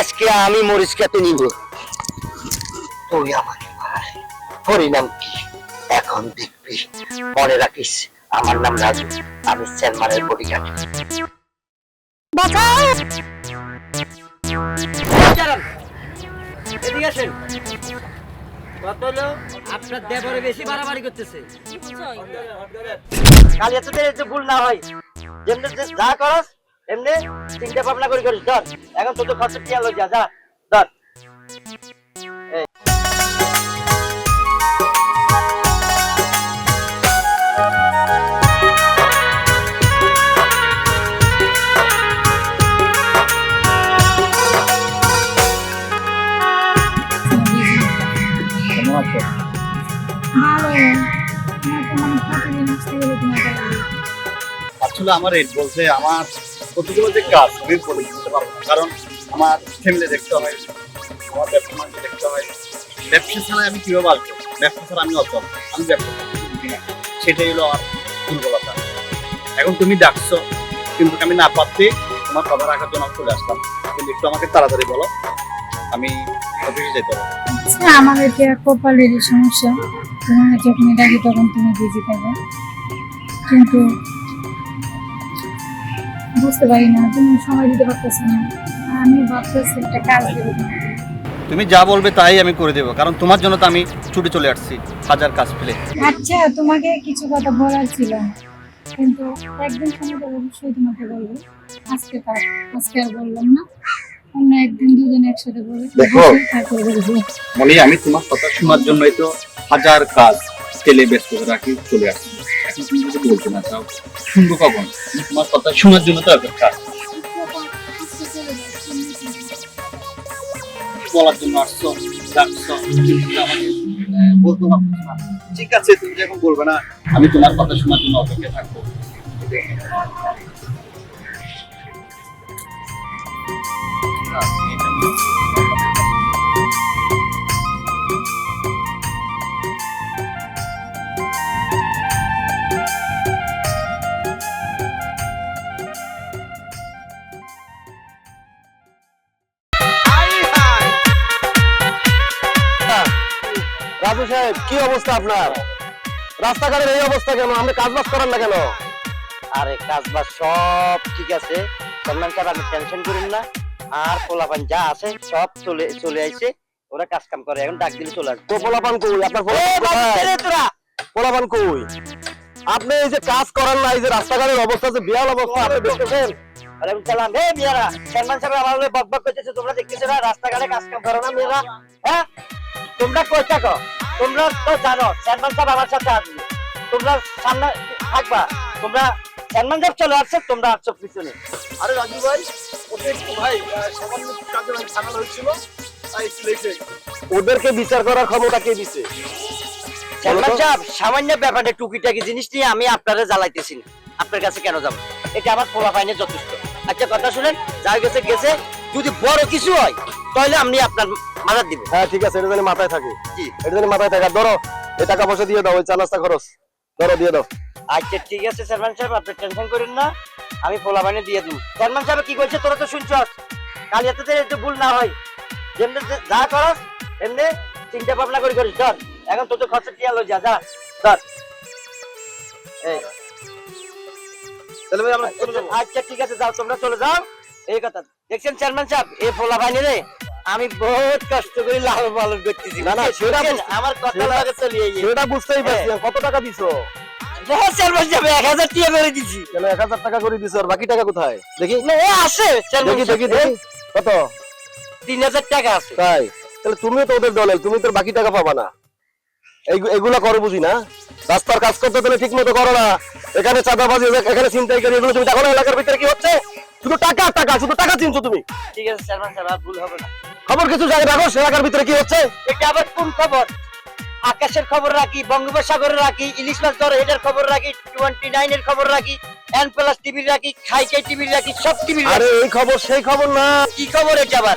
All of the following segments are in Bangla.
আজকে আমি মরিচ কাতে নিব। তুই আমাকে মার পরিণাম কি? এখন দেখবি। মনে রাখিস আমার নাম রাজু। আমি চেয়ারম্যানের বডিগার্ড এদিকে আসেন। আপনার দেবরে বেশি বাড়াবাড়ি করতেছে। কাল এত যে ভুল না হয় যেমনি যে যা করস এমনি চিন্তা ভাবনা করে করিস ধর এখন তোর খরচ কি আলো যা যা ধর আমার তো মানে। আসলে রেট বলতে আমার কতগুলো যে কাজ আমি করে দিতে পারব কারণ আমার ফ্যামিলি দেখতে হয়, আমার ব্যবসা বাণিজ্য দেখতে হয়। ব্যবসা ছাড়া আমি কীভাবে আসব ব্যবসা ছাড়া আমি অচল। আমি ব্যবসা। সেটাই হলো আমার দুর্বলতা। এখন তুমি ডাকছো, কিন্তু আমি না পারতে তোমার কথা রাখার জন্য চলে আসলাম। কিন্তু একটু আমাকে তাড়াতাড়ি বলো, আমি অফিসে যেতে হবে আচ্ছা আমাদের কি আর কপালেরই সমস্যা? তোমার যখনই ডাকি, তখন তুমি বিজি থাকো কিন্তু বুঝতে পারি না তুমি সময় দিতে পারতেছো না। আমি ভাবতেছি একটা কাজ দেবো। তুমি যা বলবে তাই আমি করে দেবো কারণ তোমার জন্য তো আমি ছুটে চলে আসছি হাজার কাজ ফেলে। আচ্ছা তোমাকে কিছু কথা বলার ছিল। কিন্তু একদিন সময় তো অবশ্যই তোমাকে বলব। আজকে তার আজকে আর বললাম না। অন্য একদিন দুজন একসাথে বলে দেখো। তারপর বলব মানে আমি তোমার কথা শোনার জন্যই তো হাজার কাজ ফেলে ব্যস্ত রাখি চলে আসছি। না শুনব কখন তোমার কথা শোনার জন্য তো অপেক্ষা বলার জন্য আসছো ডাকছো বলতে না ঠিক আছে, তুমি যখন বলবে না। আমি তোমার কথা শোনার জন্য অপেক্ষা থাকব। রাজু অবস্থা আপনার? রাস্তাঘাটের এই অবস্থা কেন? আপনি কাজ বাজ করেন না। কেন আরে কাজ বাজ সব ঠিক আছে। সলমান সাহেব আপনি টেনশন করেন না। আর পোলাপান যা আছে সব চলে চলে আইছে। ওরা কাজ কাম করে এখন ডাক দিলে চলে আসবে। পোলাপান কই? আপনার পোলাপান কই? আপনি এই যে কাজ করেন না এই যে রাস্তাঘাটের অবস্থা যে বিয়াল অবস্থা আপনি দেখতেছেন আরে হে মিয়ারা সলমান সাহেব আমার করতেছে তোমরা দেখতেছো না? রাস্তাঘাটে কাজ কাম করো না মিয়ারা। হ্যাঁ? তোমরা কই থাকো? তোমরা তো জানো সালমান সাহেব আমার সাথে আসবে। তোমরা সামনে থাকবা। তোমরা সালমান সাহেব চলে আসছে তোমরা আসছো পিছনে। আরে রাজু ভাই ওকে একটু ভাই সামান্য কাজে ভাই ঝামেলা হয়েছিল তাই একটু লেট ওদেরকে বিচার করার ক্ষমতা কে দিছে? সালমান সাহেব সামান্য ব্যাপারে টুকিটাকি জিনিস নিয়ে আমি আপনারে জ্বালাইতেছি না। আপনার কাছে কেন যাব? এটা আমার পোলা ফাইনে যথেষ্ট। আচ্ছা কথা শুনেন যা গেছে গেছে যদি বড় কিছু হয় তাহলে আমি আপনার মাদার দিব হ্যাঁ ঠিক আছে এটা জানি মাথায় থাকে। জি। এটা জানি মাথায় থাকে ধরো এই টাকা পয়সা দিয়ে দাও ওই চা নাস্তা খরচ ধরো দিয়ে দাও। আচ্ছা ঠিক আছে সালমান সাহেব আপনি টেনশন করেন না আমি পোলা বানিয়ে দিয়ে দিব। সালমান সাহেব কি কইছে তোরা তো শুনছ? কাল এত একটু ভুল না হয়। যেমনি যা করস এমনি চিন্তা ভাবনা করে করিস ধর। এখন তোর তো খরচ কি আলো যা যা ধর। এই। আচ্ছা ঠিক আছে যাও তোমরা চলে যাও। এই কথা। দেখছেন চেয়ারম্যান সাহেব এই পোলা বানিয়ে রে আমি বহুত কষ্ট করে লালন পালন করতেছি না, না, সেটা আমার কথা লাগে চলিয়ে গিয়ে। সেটা বুঝতেই পারছি কত টাকা দিছো? হ্যাঁ চেয়ারম্যান সাহেব এক হাজার টিয়া করে দিছি। কেন এক হাজার টাকা করে দিছো? আর বাকি টাকা কোথায়? দেখি। না, এ আছে দেখি দেখি দেখি। কত? তিন হাজার টাকা আছে। তাই। তাহলে তুমিও তো ওদের দলে তুমি তো বাকি টাকা পাবা না। এগুলা করো বুঝি না? রাস্তার কাজ করতে তুমি ঠিক মতো করো না। এখানে চাঁদাবাজি এখানে চিন্তাই করি এগুলো তুমি দেখো না এলাকার ভিতরে কি হচ্ছে? শুধু টাকা টাকা শুধু টাকা চিনছো তুমি। ঠিক আছে চেয়ারম্যান ভুল হবে না। খবর কিছু জায়গায় রাখো সে এলাকার ভিতরে কি হচ্ছে? এটা আবার কোন খবর? আকাশের খবর রাখি বঙ্গোপসাগরের রাখি ইলিশ মাছ ধরো এটার খবর রাখি টোয়েন্টি নাইন এর খবর রাখি এন প্লাস টিভির রাখি খাইকে টিভির রাখি সব টিভির আরে এই খবর সেই খবর না। কি খবর এটা আবার?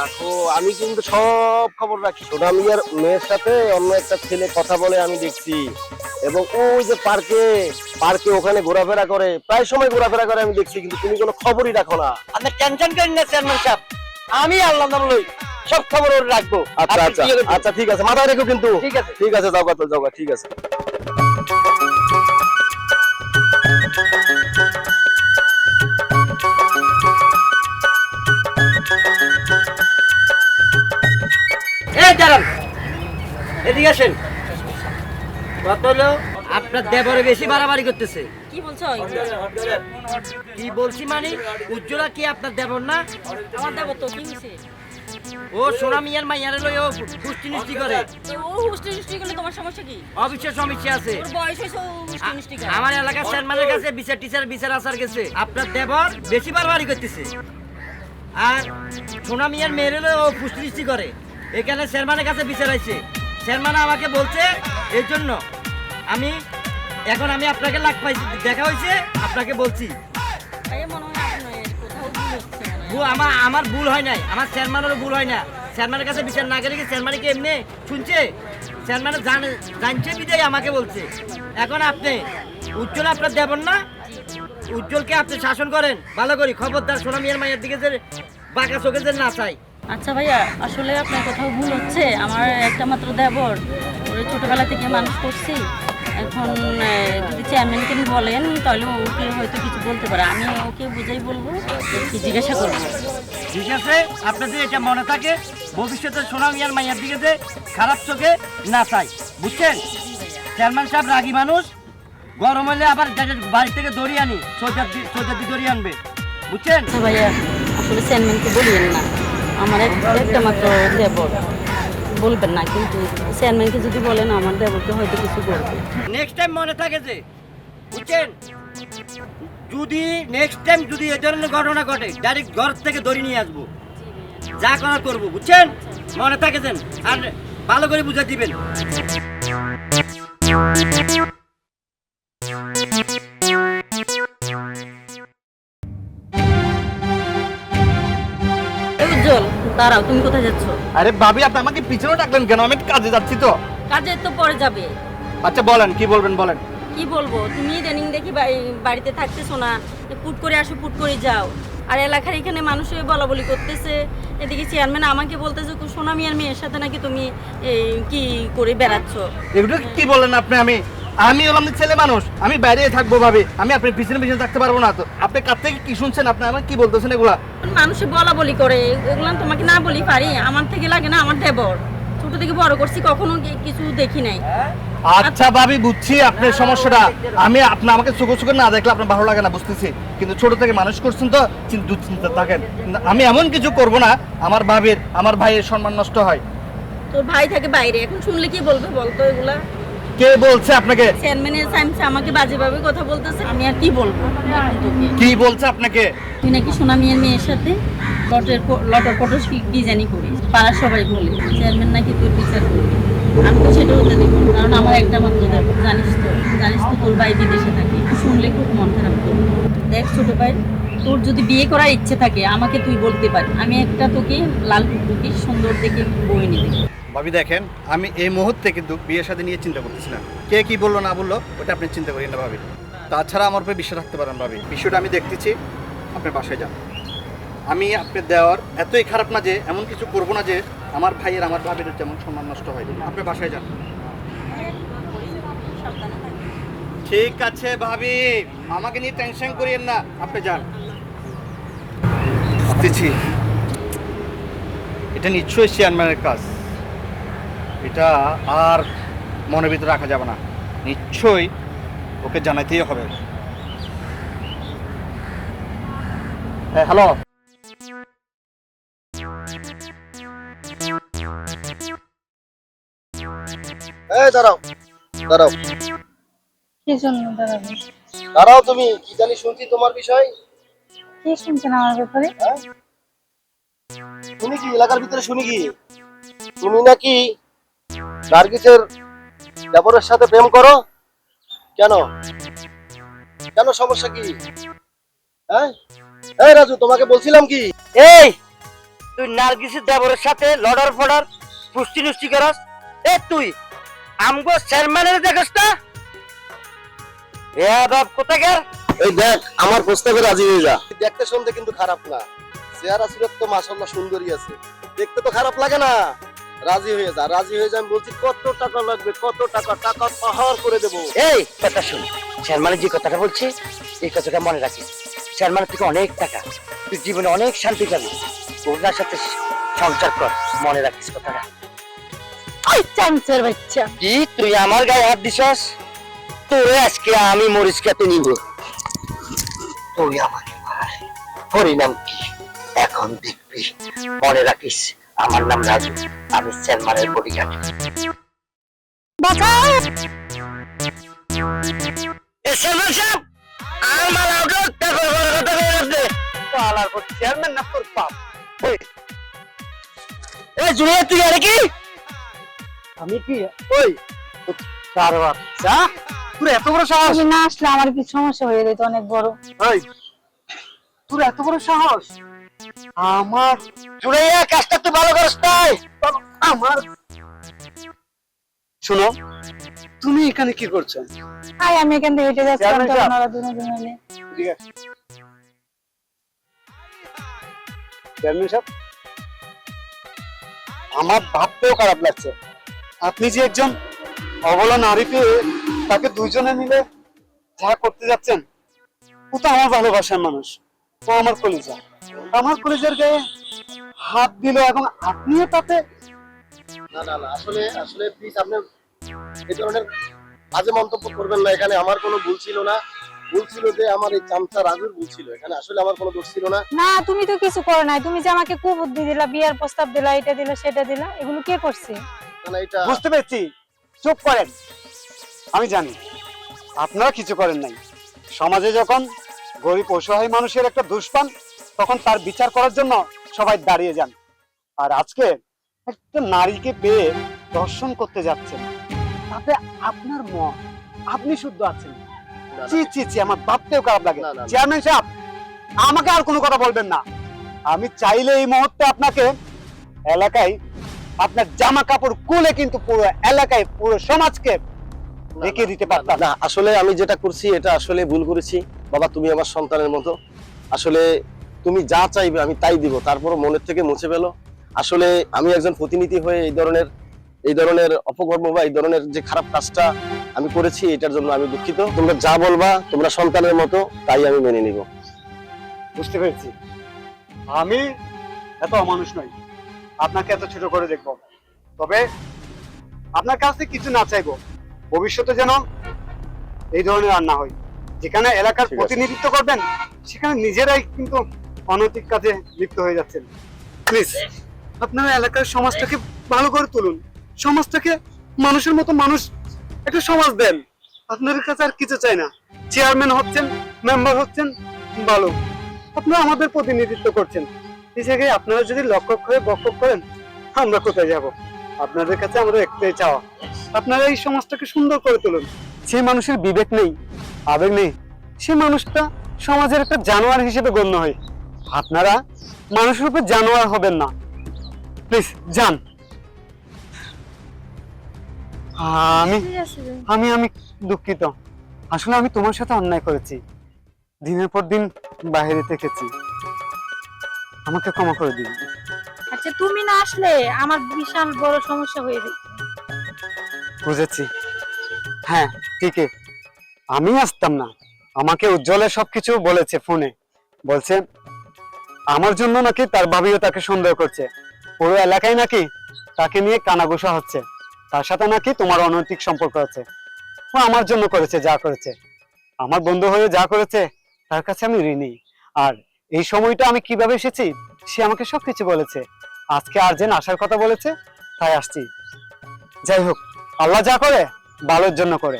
রাখো আমি কিন্তু সব খবর রাখি। সোনামিয়ার মেয়ের সাথে অন্য একটা ছেলে কথা বলে আমি দেখছি। এবং ওই যে পার্কে পার্কে ওখানে ঘোরাফেরা করে প্রায় সময় ঘোরাফেরা করে আমি দেখছি কিন্তু তুমি কোনো খবরই রাখো না। আপনি টেনশন করেন না চেয়ারম্যান সাহেব। আমি আল্লাহ নাম লই সব খবর ওর রাখব। আচ্ছা আচ্ছা। আচ্ছা ঠিক আছে। মাথায় রেখো কিন্তু। ঠিক আছে। ঠিক আছে যাও কথা যাও ঠিক আছে। এই দাঁড়ান। এদিকে আসেন। কত হলো? আপনার দেবরে বেশি বাড়াবাড়ি করতেছে। কি বলছো? কি বলছি মানে? উজ্জ্বলা কি আপনার দেবর না? আমার দেবো তো কি হয়েছে ও সোনা মিয়ার মাইয়ারে লই ও পুষ্টি নিষ্টি করে। ও হুষ্টি হুষ্টি করলে তোমার সমস্যা কি? অবিশ্বাস সমস্যা আছে। ওর বয়স ও হুষ্টি হুষ্টি করে। আমার এলাকার চেয়ারম্যানের কাছে বিচার টিচার বিচার আসার গেছে। আপনার দেবর বেশি বাড়াবাড়ি করতেছে। আর সোনা মিয়ার মেয়েরে লই ও পুষ্টি নিষ্টি করে। এখানে চেয়ারম্যানের কাছে বিচার আইছে। চেয়ারম্যান আমাকে বলছে এই জন্য। আমি এখন আমি আপনাকে লাখ পাইছি দেখা হয়েছে আপনাকে বলছি। আমার আমার ভুল হয় নাই। আমার চেয়ারম্যানেরও ভুল হয় না। চেয়ারম্যানের কাছে বিচার না গেলে কি চেয়ারম্যান কি এমনি শুনছে? চেয়ারম্যান জানছে বিদায় আমাকে বলছে? এখন আপনি উজ্জ্বল আপনার দেবেন না? উজ্জ্বলকে আপনি শাসন করেন। ভালো করি, খবরদার সোনা মিয়ার মায়ের দিকে যে বাঁকা চোখে যে না চাই। আচ্ছা ভাইয়া, আসলে আপনার কোথাও ভুল হচ্ছে। আমার একটা মাত্র দেবর। ওরে ছোটবেলা থেকে মানুষ করছি। এখন যদি চেয়ারম্যানকে বলেন তাহলে ওকে হয়তো কিছু বলতে পারে। আমি ওকে বুঝাই বলব জিজ্ঞাসা করব। ঠিক আছে আপনাদের এটা মনে থাকে? ভবিষ্যতে সোনা মিয়ার মায়ের দিকে যে খারাপ চোখে না চাই। বুঝছেন? চেয়ারম্যান সাহেব রাগী মানুষ। গরম হলে আবার বাড়ি থেকে দড়ি আনি সোজার দি- সোজার দড়ি আনবে। বুঝছেন? ভাইয়া আসলে চেয়ারম্যানকে বলিয়েন না। আমার এক- একটা মাত্র দেবর বলবেন না, কিন্তু চেয়ারম্যানকে যদি বলেন, আমার দেবরকে হয়তো কিছু করবে। নেক্সট টাইম মনে থাকে যে, বুঝছেন? যদি নেক্সট টাইম যদি এ ধরনের ঘটনা ঘটে ডাইরেক্ট ঘর থেকে ধরে নিয়ে আসব। যা করার করব, বুঝছেন? মনে থাকে যেন আর ভালো করে বুঝে দিবেন। দাঁড়াও তুমি কোথায় যাচ্ছ? আরে ভাবি আপনি আমাকে পিছনে ডাকলেন কেন? আমি কাজে যাচ্ছি তো। কাজে তো পরে যাবে। আচ্ছা বলেন কি বলবেন বলেন। কি বলব? তুমি ইদানিং দেখি বাড়ি- বাড়িতে থাকতেছো না। পুট করে আসো পুট করে যাও। আর এলাকার এখানে মানুষ বলা বলি করতেছে। এদিকে চেয়ারম্যান আমাকে বলতেছে সোনা মিয়ার মেয়ের সাথে নাকি তুমি এই, কি করে বেড়াচ্ছ? এগুলো কি বলেন আপনি আমি? আমি হলাম ছেলে মানুষ আমি বাইরে থাকব ভাবে। আমি আপনার পিছনে পিছনে থাকতে পারব না তো। আপনি কাছ থেকে কি শুনছেন আপনি? আমার কি বলতেছেন এগুলা? মানুষে বলা বলি করে এগুলো তোমাকে না বলি পারি আমার থেকে লাগে না আমার দেবর। ছোট থেকে বড় করছি কখনো কিছু দেখি নাই। আচ্ছা ভাবি বুঝছি আপনার সমস্যাটা। আমি আপনি আমাকে চোখে চোখে না দেখলে আপনার ভালো লাগে না বুঝতেছি। কিন্তু ছোট থেকে মানুষ করছেন তো চিন- দুশ্চিন্তা থাকেন। আমি এমন কিছু করব না আমার ভাবির আমার ভাইয়ের সম্মান নষ্ট হয়। তোর ভাই থাকে বাইরে এখন শুনলে কি বলবে বলতো এগুলা? কে বলছে আপনাকে? চেয়ারম্যানের সাইমসে আমাকে বাজেভাবে কথা বলতেছে আমি আর কি বলব? কি বলছে আপনাকে? তুই নাকি সোনা মিয়ার মেয়ের সাথে লটের লটর পটর কি জানি করিস পাড়ার সবাই বলে চেয়ারম্যান নাকি তোর বিচার করবে? আমি তো সেটা হতে দেবো কারণ আমার একটা মাত্র দেবো জানিস তো? জানিস তো তোর ভাই বিদেশে থাকে শুনলে খুব মন খারাপ করবে। দেখ ছোট ভাই তোর যদি বিয়ে করার ইচ্ছে থাকে, আমাকে তুই বলতে পারি। আমি একটা তোকে লাল টুকটুকি সুন্দর দেখে বই নিবি। ভাবি দেখেন, আমি এই মুহূর্তে কিন্তু বিয়ের সাথে নিয়ে চিন্তা করতেছি না। কে কি বলল না বলল, ওটা আপনি চিন্তা করেন না ভাবি। তাছাড়া আমার উপরে বিশ্বাস রাখতে পারেন ভাবি। বিষয়টা আমি দেখতেছি, আপনার বাসায় যান। আমি আপনার দেওয়ার এতই খারাপ না যে, এমন কিছু করব না যে, আমার ভাইয়ের, আমার ভাবির যেমন সম্মান নষ্ট হয়। আপনি বাসায় যান। ঠিক আছে ভাবি, আমাকে নিয়ে টেনশন করিয়েন না। আপনি যান। বুঝতেছি এটা নিশ্চয়ই চেয়ারম্যানের কাজ। এটা আর মনের ভিতরে রাখা যাবে না। নিশ্চয়ই ওকে জানাতেই হবে। হ্যালো এই দাঁড়াও। দাঁড়াও। কি জন্য দাঁড়াবে? দাঁড়াও তুমি কি জানি শুনছি তোমার বিষয়। কি শুনছেন আমার ব্যাপারে তুমি কি? এলাকার ভিতরে শুনি কি? তুমি নাকি নার্গিসের দেবরের সাথে প্রেম করো? কেন? কেন সমস্যা কি? হ্যাঁ? এই রাজু তোমাকে বলছিলাম কি? এই তুই নার্গিসের দেবরের সাথে লড়ার ফড়ার পুষ্টি নুষ্টি করস? এ তুই আমগো চেয়ারম্যানের দেখস না? বেয়াদব কোথাকার? এই দেখ আমার প্রস্তাবে রাজি হয়ে যা। দেখতে শুনতে কিন্তু খারাপ না। চেহারা সুরত তো মাসাল্লাহ সুন্দরী আছে। দেখতে তো খারাপ লাগে না। রাজি হয়ে যা রাজি হয়ে যা আমি বলছি কত টাকা লাগবে কত টাকা টাকা পাহাড় করে দেবো। এই কথা শুন। চেয়ারম্যানের যে কথাটা বলছি এই কথাটা মনে রাখিস। চেয়ারম্যানের থেকে অনেক টাকা তুই জীবনে অনেক শান্তি পাবি। ওনার সাথে সংসার কর মনে রাখিস কথাটা। ওই চামচের বাচ্চা। কি তুই আমার গায়ে হাত দিছস? তোরে আজকে আমি মরিচ কাতে নিব। তুই আমাকে মার পরিণাম কি? এখন দেখবি। মনে রাখিস আমার নাম রাজু আমি চেয়ারম্যানের বডিগার্ড। বাঁচাও! চেয়ারম্যান সাহেব আমার আউটর টাকা বড় কথা কই আপনি পালার পর চেয়ারম্যান না তোর পাপ ওই এই তুই আরে কি? আমি কি? ওই চার বাচ্চা তোর এত বড় সাহস? না আসলে আমার কি সমস্যা হয়ে যেত অনেক বড়। তোর এত বড় সাহস? আমার জুড়াইয়া কাজটা তুই ভালো করিস তাই। আমার শোনো তুমি এখানে কি করছ? আই আমি এখান থেকে হেঁটে তখন সাহেব। দুজনে দুজনে ঠিক আছে। চেয়ারম্যান সাহেব আমার ভাবতেও খারাপ লাগছে। আপনি যে একজন অবলা নারী পেয়ে তাকে দুইজনে মিলে যা করতে যাচ্ছেন ও তো আমার ভালোবাসার মানুষ। ও আমার কলিজা। আমার কলিজার গায়ে হাত দিল এখন আপনিও তাতে? না না না আসলে আসলে প্লিজ আপনি এই ধরনের বাজে মন্তব্য করবেন না। এখানে আমার কোনো ভুল ছিল না। ভুল ছিল যে আমার এই চামচা রাজুর ভুল ছিল। এখানে আসলে আমার কোনো দোষ ছিল না। না তুমি তো কিছু করো নাই। তুমি যে আমাকে কুবুদ্ধি দিলা বিয়ার প্রস্তাব দিলা এটা দিলা সেটা দিলা এগুলো কে করছে? না, না এটা বুঝতে পেরেছি। চুপ করেন। আমি জানি আপনারা কিছু করেন নাই। সমাজে যখন গরিব অসহায় মানুষের একটা দুষ্পান তখন তার বিচার করার জন্য সবাই দাঁড়িয়ে যান। আর আজকে একটা নারীকে পেয়ে দর্শন করতে যাচ্ছেন। তাতে আপনার মন আপনি শুদ্ধ আছেন। চি চি চি আমার ভাবতেও খারাপ লাগে। চেয়ারম্যান সাহেব আমাকে আর কোনো কথা বলবেন না। আমি চাইলে এই মুহূর্তে আপনাকে এলাকায় আপনার জামা কাপড় খুলে কিন্তু পুরো এলাকায় পুরো সমাজকে রেখে দিতে পারতাম। না আসলে আমি যেটা করছি এটা আসলে ভুল করেছি। বাবা তুমি আমার সন্তানের মতো। আসলে তুমি যা চাইবে আমি তাই দিব। তারপর মনের থেকে মুছে ফেলো। আসলে আমি একজন প্রতিনিধি হয়ে এই ধরনের এই ধরনের অপকর্ম বা এই ধরনের যে খারাপ কাজটা আমি করেছি এটার জন্য আমি দুঃখিত। তোমরা যা বলবা তোমরা সন্তানের মতো তাই আমি মেনে নিব। বুঝতে পেরেছি। আমি এত অমানুষ নই। আপনাকে এত ছোট করে দেখব। তবে আপনার কাছ থেকে কিছু না চাইব। ভবিষ্যতে যেন এই ধরনের আর না হয়। যেখানে এলাকার প্রতিনিধিত্ব করবেন সেখানে নিজেরাই কিন্তু অনৈতিক কাজে লিপ্ত হয়ে যাচ্ছেন। প্লিজ আপনারা এলাকার সমাজটাকে ভালো করে তুলুন। সমাজটাকে মানুষের মতো মানুষ একটা সমাজ দেন। আপনাদের কাছে আর কিছু চাই না। চেয়ারম্যান হচ্ছেন মেম্বার হচ্ছেন ভালো আপনারা আমাদের প্রতিনিধিত্ব করছেন। জায়গায় আপনারা যদি লক্ষ্য করে বক্ষ করেন আমরা কোথায় যাব? আপনাদের কাছে আমাদের একটাই চাওয়া। আপনারা এই সমাজটাকে সুন্দর করে তুলুন। সেই মানুষের বিবেক নেই আবেগ নেই সে মানুষটা সমাজের একটা জানোয়ার হিসেবে গণ্য হয়। আপনারা মানুষের উপর জানোয়ার হবেন না। প্লিজ যান। আমি আমি আমি দুঃখিত। আসলে আমি তোমার সাথে অন্যায় করেছি। দিনের পর দিন বাইরে থেকেছি। আমাকে ক্ষমা করে দিন। আচ্ছা তুমি না আসলে আমার বিশাল বড় সমস্যা হয়ে যেত বুঝেছি। হ্যাঁ ঠিকই। আমি আসতাম না। আমাকে উজ্জ্বলে সবকিছু বলেছে ফোনে। বলছে আমার জন্য নাকি তার ভাবিও তাকে সন্দেহ করছে। পুরো এলাকায় নাকি তাকে নিয়ে কানাঘুষা হচ্ছে। তার সাথে নাকি তোমার অনৈতিক সম্পর্ক আছে। ও আমার জন্য করেছে যা করেছে। আমার বন্ধু হয়ে যা করেছে তার কাছে আমি ঋণী। আর এই সময়টা আমি কীভাবে এসেছি, সে আমাকে সবকিছু বলেছে। আজকে আর্জেন্ট আসার কথা বলেছে, তাই আসছি। যাই হোক, আল্লাহ যা করে, ভালোর জন্য করে।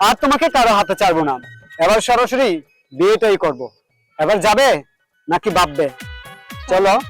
আর তোমাকে কারও হাতে চাইব না। এবার সরাসরি বিয়েটাই করব। এবার যাবে নাকি ভাববে? চলো।